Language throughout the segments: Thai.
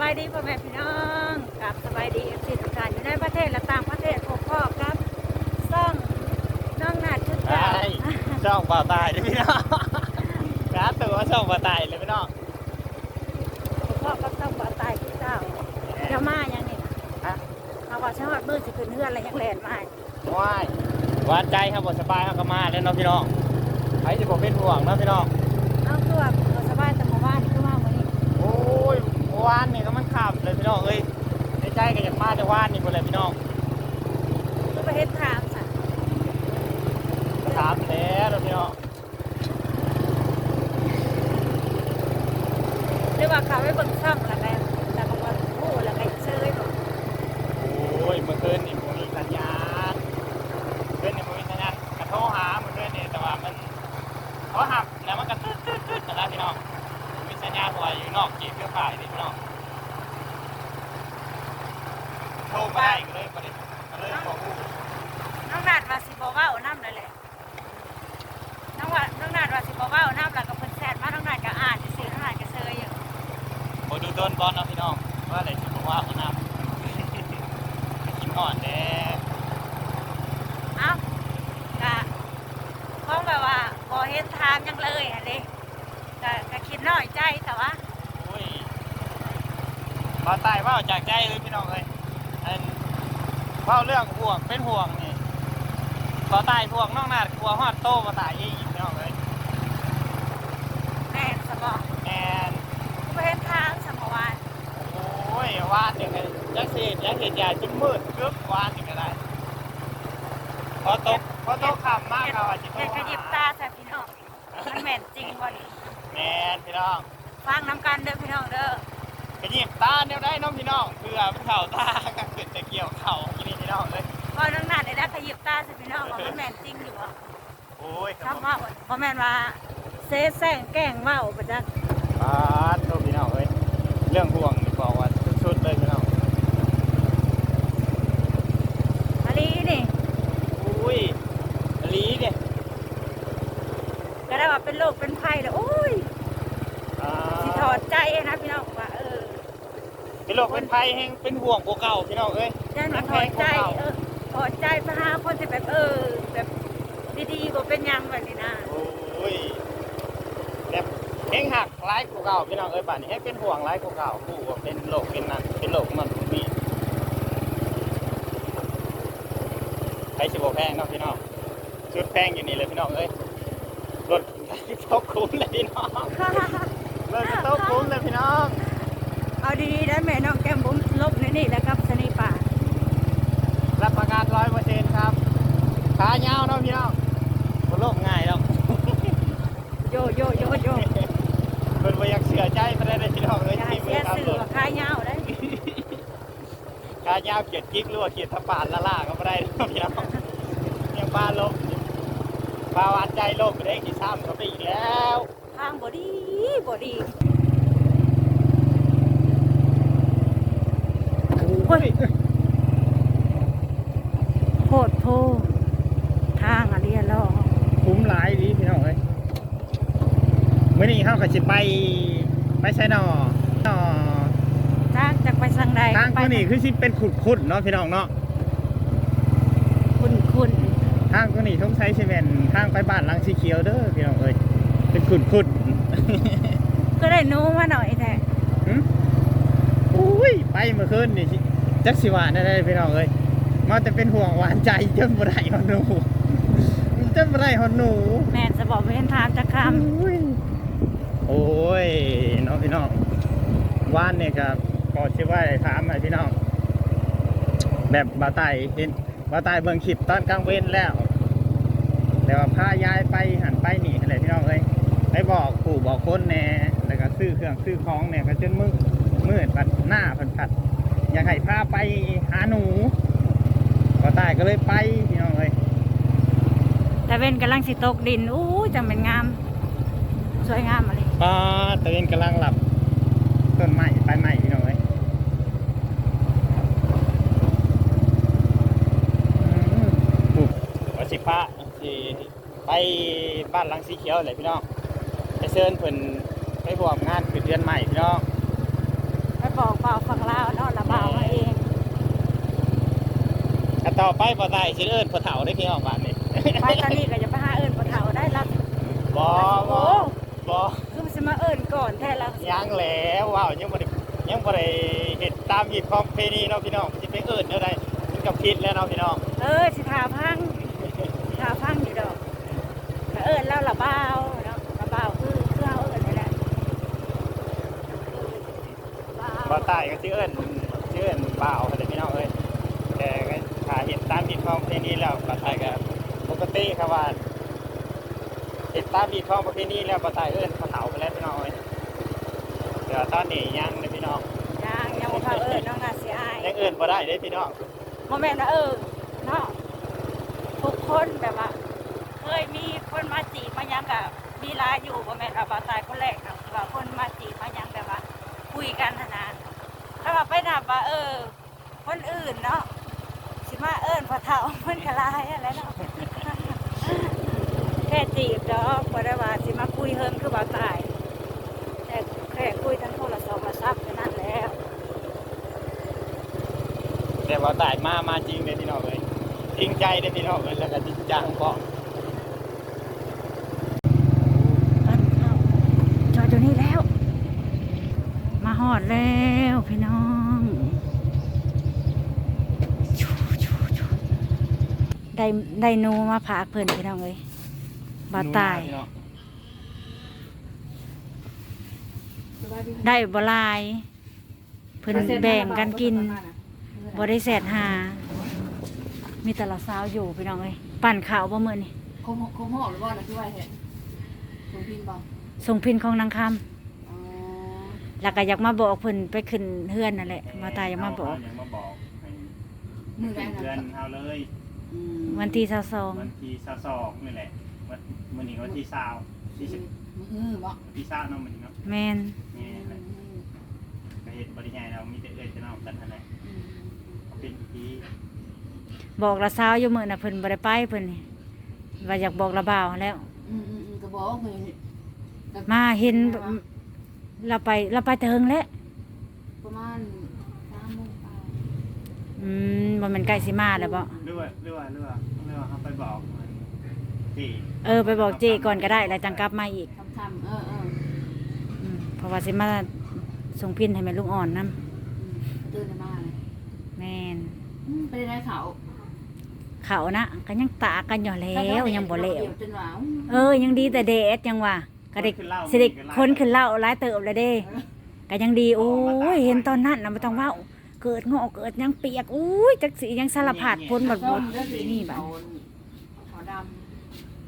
บายดีพ่อแม่พี่น้องกับสบายดีสิทุกท่านอยู่ในประเทศและต่างประเทศพบพ่อครับซ่องน้องนาดชุดไปเก่าช่องบ่าวตายเลยพี่น้องร้านตัวช่องบ่าวตายเลยพี่น้องพบพ่อกับซ่องบ่าวตายชุดเก่าเดี๋ยวมาอย่างนี้ฮะเอาว่าชอดมือสิขึ้นเฮือนอะไรยังแลนมาว้ายหวานใจครับบ่สบายครับก็มาแล้วเนาะพี่น้องใครจะบอกเป็นห่วงเนาะพี่น้อง เอาตัวบ่สบายแต่หมู่บ้านนี่ก็มาวันนี้ โอ้ยเมื่อวานนี่ก็มันขับเลยพี่น้องเอ้ยในใจก็อยากมาแต่วานนี่คนเลยพี่น้องก็ไปเฮ็ดถามสัถามแล้วเนาะพี่น้องหรือว่าเขาไปเบิ่งช่องแล้วก็แล้วก็ว่าโอ้แล้วก็เชยบอก โอ้ยเมื่อคืนนี่ผมมีสัญญาณเมื่อคืนนี่ผมมีสัญญาณกระโทรหาเมื่อคืนนี่แต่ว่ามันเขาหับแล้วมันก็ตึ๊ดตึ๊ดตึ๊ดนะพี่น้องมีสัญญาณหัวอยู่นอกเกมเครือข่ายนี่พี่น้อง โทรไปได้ก็เลยประเด็นก็เลยบอกผู้ น้องนาดว่าสิบ่เว้าน้ำนั่นแหละน้องว่าน้องนาดว่าสิบ่เว้าน้ำแล้วก็เพิ่นแซดมาน้องนาดก็อ่านซื่อๆน้องนาดก็เชยอยู่ บดูต้นบอลนะพี่น้องว่าอะไรที่ผมว่าเขานำ กินอ่อนแน่ เอ้าก็เพราะแบบว่าบ่เห็นทางยังเลยอันนี้ก็ก็คิดน้อยใจแต่ว่า อุ้ย พอตายว่าจากใจเลยพี่น้องเลยอันเว่าเรื่องห่วงเป็นห่วงนี่พอตายห่วงน้องนาดกลัวฮอดโตมาตายอีกพี่น้องเลยแม่นสมองแอนบ่เห็นทางสมวานโอ้ยวานเนี่ยยักษ์เศษยักษ์เศษใหญ่จนมืดกึบวานนี่ก็ได้พอตกพอตกขับมากเขาอาจจะเฮ็ดกระยิบตาใส่พี่น้องมันแม่นจริงบ่นี่แมนพี่น้องฟังน้ำกันเด้อพี่น้องเด้อ กระยิบตาเนี่ยได้น้องพี่น้องเพื่อมันเข่าตาก็เกิดจะเกี่ยวเข่าที่นี่พี่น้องเลยพอน้องนาดได้ได้ขยิบตาใส่พี่น้องว่ามันแม่นจริงอยู่บ่โอ้ยคำว่าบ่แม่นว่าเซแซงแกล้งเว้าบ่จักปาดโทษพี่น้องเอ้ยเรื่องห่วงนี่บอกว่าสุดๆเลยพี่น้องอันนี้นี่อุ้ยอลีเนี่ยก็ได้ว่าเป็นโรคเป็นภัยแล้วโอ้ยอ่าสิถอดใจนะพี่น้องว่าเออ เป็นโรคเป็นภัยแห่งเป็นห่วงกว่าเก่าพี่น้องเอ้ยยันมาถอดใจเออถอดใจไปหาคนที่แบบเออแบบดีๆบ่เป็นหยังแบบนี้นะโอ้ยแบบแห่งหักร้ายกว่าเก่าพี่น้องเอ้ยป่านนี้ให้เป็นห่วงร้ายกว่าเก่าผู้ว่าเป็นโรคเป็นนั้นเป็นโรคมันมีใครสิบ่แพงเนาะพี่น้องชุดแพงอยู่นี่เลยพี่น้องเอ้ยรถตกคุ้มเลยพี่น้องรถตกคุ้มเลยพี่น้อง เอาดีๆได้แม่น้องแก้มบุ๋มลบในนี่แหล้วครับสนีป่ารับประกันร้อยเปอร์เซ็นต์ครับขายาวเนาะพี่น้องบ่โลกง่ายแล้วโยโยโยโยเพิ่นบ่อยากเชื่อใจเพิ่นได้เลยพี่น้องเอ้ยอย่าให้ที่เสีมืยอตามสื่รอถว่าขายยาวได้ขายาวเกียดกิ๊กหรือว่าเกียดทะปานละล่าก็บ่ได้เนาะพี่น้องยังบ้าลบปลาวานใจโลกไปได้กี่ซ้ำก็ไปอีกแล้วทางบ่ดีบ่ดี อ้ยโพดโพทางอะเรียรอคุ้มหลายดีพี่น้องเอ้ยมื้อนี้เฮาก็สิไป ไปไสนอนอทางจากไปสังใดทางไปตัวนี้คือสิเป็นขุดๆเนาะพี่น้องเนาะคุณคุณทางตัวนี้ต้องใช้ซีเมนต์ทางไปบ้านหลังสีเขียวเด้อพี่น้องเอ้ยเป็นขุดๆก็ได้หนูมาหน่อยแท้หึอุ้ยไปเมื่อคืนนี่สิ จักสิว่าได้ๆพี่น้องเอ้ยมาแต่เป็นห่วงหวานใจจนบ่ได้ฮอดหนูจนบ่ได้ฮอดหนู แม่นจะบอกเป็นทางจะคอุ้ยโอ้ยน้องพี่น้องวานเนี่ยก็ก็สิว่าได้ถามให้พี่น้อง แบบบ่าวไตเห็นบ่าวไตเบิ่งคลิปตอนกลางเว้นแล้ว แต่ว่าพายายไปหันไปนี่อะไรพี่น้องเอ้ยไปบอกปู่บอกคนแหน่แล้วก็ซื้อเครื่องซื้อของเนี่ยก็จนมืดมืดปัดหน้าผัดผัด อยากให้พาไปหาหนูก็ตายก็เลยไปพี่น้องเอ้ยำแต่เว้นกำลังสิตกดินอู้จังเป็นงาม สวยงามอะไรป้าตะเวนกำลังหลับต้นไม้ไปใหม่พี่น้องเอ้ยอืมปุ๊บวัชิพะที่ไปบ้านหลังสีเขียวเลยพี่น้องไปเชิญเพิ่นไปร่วมงานขึ้นเดือนใหม่พี่น้องไปบบอกเบาฝั่งลาวเนาะละเบามาเอง ก็ ต่อไปบ่ได้สิเอิ้นพอเฒ่าได้พี่น้องบ้านนี่ไปตอนนี้ก็จะไปหาเอิญปะเถาได้รับบ่บ่บ่คือมันจะมาเอิญก่อนแท้ละยังแล้วว้าวยังบ่ได้ยังบ่ได้เฮ็ดตามหีบของเพณีเนาะพี่น้องสิไปเอิ้นเด้อได้มันก็ผิดแล้วเนาะพี่น้องเออสิทาพังสิทาพังอยู่ดอกก็เอิญแล้วละเบาเนาะละเบาคือคือเอาเอิญนี่แหละบ่ตายก็สิเอิ้นสิเอิ้นบ่าวเด้อพี่น้องเอ้ย ถ้าเฮ็ดตามหีบของเพณีแล้วบ่ตายก็ปกติครับว่าเฮ็ดตามหีบของประเพณีแล้วบ่ตายเอิ้นพ่อเฒ่าไปแล้วพี่น้องเอ้ยเดี๋ยวตอนนี้ยังเด้อพี่น้องยังยังบ่พาเอิญน้องนาสิอายยังเอิ้นบ่ได้เด้อพี่น้องโมแม่นนะเออเนาะทุกคนแบบว่าเคยมีคนมาจีบมายังกับมีลาอยู่โมแม่นว่าบ่ตายคนแรกนะคือว่าคนมาจีบมายังแบบว่าคุยกันนะนะถ้าว่าไปนับว่าเออ คนอื่นเนาะสิ มาเอิญพอเท่ามันกะลายอะไรเนาะแค่จีบดอกบ่ได้ว่าสิมาคุยเฮิงคือบ่ตาย แต่แค่คุยทั้งโทรศัพท์โทรศัพท์แค่นั้นแล้วแต่ว่าตายมามาจริงเด้อพี่น้องเอ้ยจริงใจเด้อพี่น้องเอ้ยแล้วก็จริงจังพร้อมบ้านเข้าจอดอยู่นี่แล้ว มาหอดแล้วพี่น้องชูชูชู ได้ได้หนูมาผากเพิ่นพี่น้องเอ้ยบาตาย ได้บหลาย เพิ่นแบ่งกันกินบ่ได้แสดหา มีแต่ละสาวอยู่พี่น้องเอ้ยปั่นข้าวบ่มื้อนี่คมคมหอหรือว่าอะไรที่ว่าเห็นคมพินบอกส่งพินของนางคำอ๋อแล้วก็อยากมาบอกเพิ่นไปขึ้นเฮือนนั่นแหละ มาตายอยากมาบอกยังมาบอกให้มือแรเพื่อนกนะเอาเลยอืม วันที่สสองวันที่สองนี่แหละวันมื้อนี้ก็วันที่สาวที่สิบมือฮือบอกวันที่สาวเนาะมื้อนี้เนาะแมนนี่แหละก็เฮ็ดบ่ได้ใหญ่เรามีแต่เอ้ยจะเนาะกันนั่นแหละเป็นพิธีบอกละสาวอยู่มื้อน่ะเพิ่นบ่ได้ไปเพิ่นนี่ว่าอยากบอกละบ่าวแล้วอืมอืมอืมก็บอกเลยมาเห็นเราไปเราไปเถิงแล้วประมาณสามโมงไป อืมบ่แม่นใกล้สิมาแล้วบ่หรือว่าหรือว่าหรือว่าหรือว่าเอาไปบอกมันที่เออ ไปบอกเจก่อนก็ได้แล้วจังกลับมาอีกคำคำๆเออเอออืมเพราะว่าสิมาส่งพินให้แม่ลูกอ่อนนํอืมตื่นมาเลยแม่นอืมไปได้เขาเขานะก็ยังตากกันอยู่แล้วยังบ่แล้ว จนว่าเออ ยังดีแต่เดทยังว่าก็ได้สิได้คนขึ้นเหล่าหลายเติบเลยเด้ก็ยังดี โอ้ย เห็นตอนนั้นน่ะบ่ต้องเว้า เกิดงอกเกิดหยังเปียกอุ้ยจักสิยังสารพัดพ้นบัดบดนี่บัดเขาด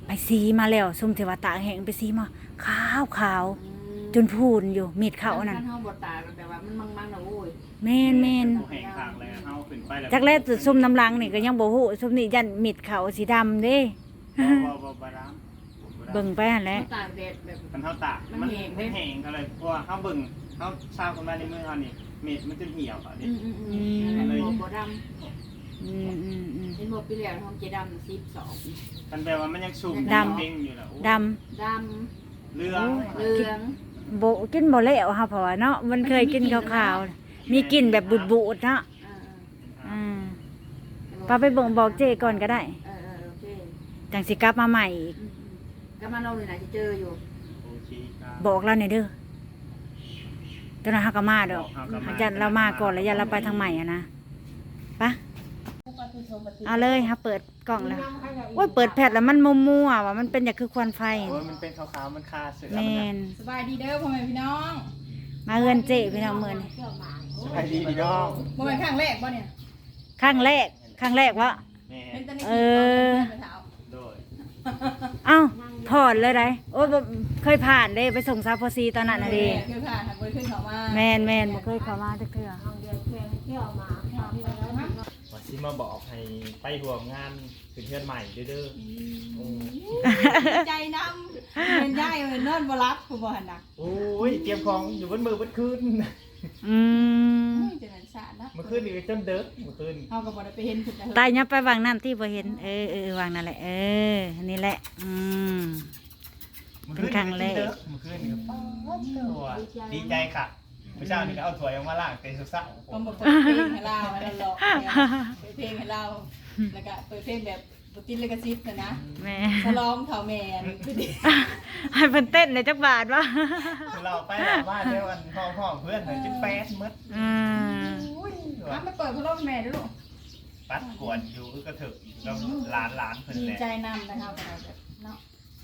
ไปซีมาแล้วซุ่มเทวตากแห้งไปซีมาขาวขาวำอืมจนพูนอยู่มีดเขานั่นเฮาบดตาแต่ว่ามันมั่งๆนะโอ้ยแม่นแม่นผู้แห่งทางเลยเอาขึ้นไปแล้วจักแลจุดซุ่มน้ำลังนี่ก็ยังบ่ฮู้ซุ่มนี่ยันมีดเขาสีดำเด้บ่บ่บ่บ่น้ำเบิ่งไปหั่นแหละตากแดดแบบมันเฮาตากมัมันนแห้งมันแห้งอะไรเพราะว่าเฮาเบิ่งเฮาซาวขึ้นมาในมือเฮานี่ เม็ดมันจะเหี่ยวอะอืนี่มอืมอืมอะไรบ่ดำอืมอืมอืมเห็นบ่ปีแล้วทองเจดำสิบสองมันแปลว่ามันยังสูงดำเด้งอยู่แล้วโอ้ดำดเรื่องำเหลืองโบกินบ่แล้วค่ะเพราะว่าเนาะมันเคยกินขาวๆมีกลิ่นแบบบูดๆเนาะอ่าอืมป้าไปบอกบอกเจก่อนก็ได้ เออเออโอเคจังสิกลับมาใหม่อีกอืมอืมก็มาเราเลยนะจะเจออยู่โอเคครับบอกเราหน่อยเด้อ ตอนนั้นเฮาก็มาดอกเฮาก็มาอาจารย์เรามาก่อนแล้วยันเราไปทางใหม่อะนะไปะเอาเลยค่ะเปิดกล่องแล้วโอ้ยเปิดแพทแล้วมันมัวๆว่ะมันเป็นอย่างคือควันไฟโอ้ยมันเป็นขาวๆมันคาเสือแมมันนสบายดีเด้อพ่อแม่พี่น้อง มาเอื้อนเจพี่น้องมือนี่สบายดีพี่น้องบ่เป็นครั้งแรกบ่เนี่ยครั้งแรกครั้งแรกวะแม่เห็นแต่ในเอคลิปอตอน เช้าโดยเอ้าผ่อนเลยได้โอ้ยบ่เคยผ่านเด้ไปส่งซาพอซีตอนนั้นน่ะเดิคือผ่านทางบริขึ้นเขามาแมนแมนบ่เคยเข้ามาจักเทื่อว่าสิมาบอกให้ไปร่วมงานขึ้นเพื่อนใหม่เด้อๆโอ้ใจน้ำเป็นได้เลยนอนบ่รับกูบ่หันน่ะโอ้ยเตรียมของอยู่บนมือบนคืนอืมอุ้ยจะนั้น สาดนะเมื่อคืนนี่จนเด็กเมื่อคืนเฮาก็บ่ได้ไปเห็นขึ้นแต่เฮิตายยับไปวางน้ำที่บ่เห็นเออเออวางนั่นแหละเออนี่แหละ อืม เป็นครั้งแรก เมื่อคืนนี่ก็ป๊าดตัวดีใจค่ะผู้ชายนี่ก็เอาถ้วยออกมาล้างเต็มสุดสาวผเอามมาเปิดเพลงให้เราให้เราหลอกเนี่ยเปิดเพลงให้เราแล้วก็เปิดเพลงแบบ บตินเลกซิตนะนะแม่ฉลองเขาแมนคือดิให้เพิ่นเต้นในจักบาทวะเราไปหลังบ้านเดียวกันห้องห้องเพื่อนเลยจนแป๊ดมืดอืมอุ้ยน้ำไปเปิดพัดลมแม่ด้วยลูกปัดกวนอยู่ก็ถึกแล้วหลานหลานเพิ่นดีแหละใจนำนะครับแบบเนาะ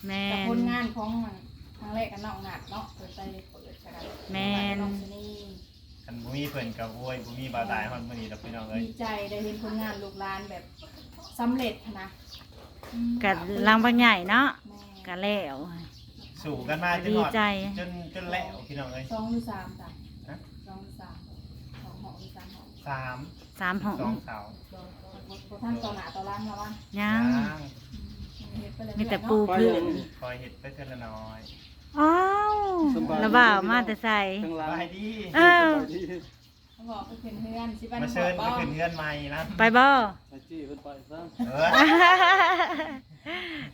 แม่แต่นผลงานของทางแรกกันนอกหนักเนาะเปิดใจเปิดกันแม่นน้องชนีคันบ่มีเพิ่นกับโวยบ่มีบ่าวตายฮอดมื้อนี้ดอกพี่น้องเอ้ยดีใจได้เห็นผลงานลูกหลานแบบ สำเร็จนะอืมกัลังบางใหญ่เนาะแม่กะแล้ว สู่กันมาจนดีหอดใจ จนจนแล้วพี่น้องเอ้ยสองหรือสามจ้ะฮะ สองหรือสามสองหอหรือสามหอสามสามห้องสองเสาบท่านต่อหน้าต่อหล่างแล้ววะยังย่างเฮ็ดไปเลยมีแต่ปูพื้นคอยเห็ดไปเทื่อละน้อยอ้าวระบ่าวมาแต่ใส่ข้างหล่างไปดี เออ เขาบอกไปขึ้นเฮือนสิบ้านมาเชิญบไปอกขึ้นเฮือนใหม่นะไปบ่ไอ้จี้เพิ่นไปซะเออ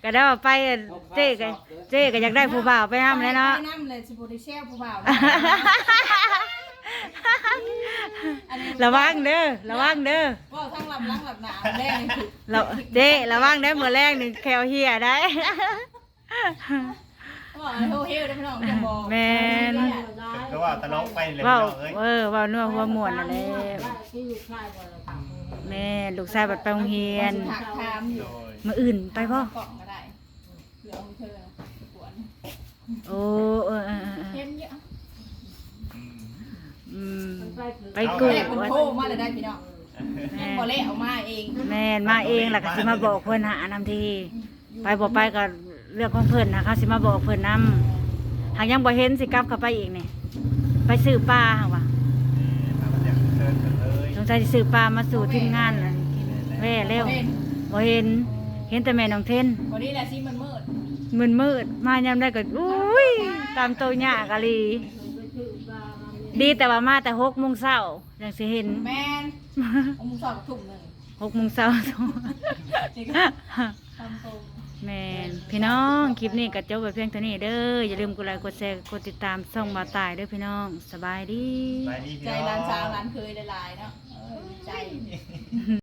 ก็ได้ว่าไปเจ๊ก็เจ๊ก็อยากได้ผู้บ่าวไปห้ามแล้วเนาะ ไปน้ำเลยสิบุได้แช่ผู้บ่าวนะอันนี้ระวังเด้อ ระวังเด้อว่าทั้งหลับหลังหลับหนาแรกนี่คือเราเจ๊ระวังเด้อมื้อแรกนี่แควเฮียได้ ว่าโฮเฮลได้พี่น้องจะบอกแม่น ก็ว่าตลกไปเลยพี่เว้าน้องเอ้ยเออเว้านัวหัวม่วนนั่นแหละแม่ลูกชายบัดไปโรงเรียนถักทามอโดยู่ยมื้ออื่นไปบ่กล่องก็ได้เหลือของเธอปวดโอ้เออเออเออเข้มเยอะอืมอืมไปแรกูกคนโทรมาเลยได้พี่น้องยังบ่เละออกมาเองแม่นมาเองแล้วก็สิมาบอกเพิ่นหานำทีไปบ่ไปก็ เรื่องของเพิ่นนะเขาสิมาบอกเพิ่นนำหากยังบ่เห็นสิกลับเข้าไปอีกนี่ไปซื้อปลาหั่นว่ะนี่ถ้ามันอยากเชิญกันเลยสงสัยสิซื้อปลามาสู่ทีมงานน่ะแว่แล้วเป็นบ่เห็นเห็นแต่แม่น้องเทนวันนี้แหละสิมันมืดมืดมืดๆมายามได้ก็อุ้ยตามโตวหญ้ากะลีดีแต่ว่ามาแต่6โมงเช้าจังสิเห็นแมนเอามือสอดกับถุงหนึ่ง6โมงเช้านี่ก็ทำตรง แม่นพี่น้องคลิปนี้ก็จบไปเพียงเท่านี้เด้ออย่าลืมกดไลค์กดแชร์กดติดตามช่องมาตายเด้อพี่น้องสบายดี ไปดีพี่ใจน้อง ร้านสาวร้านเคยได้หลายเนาะเออดีใจ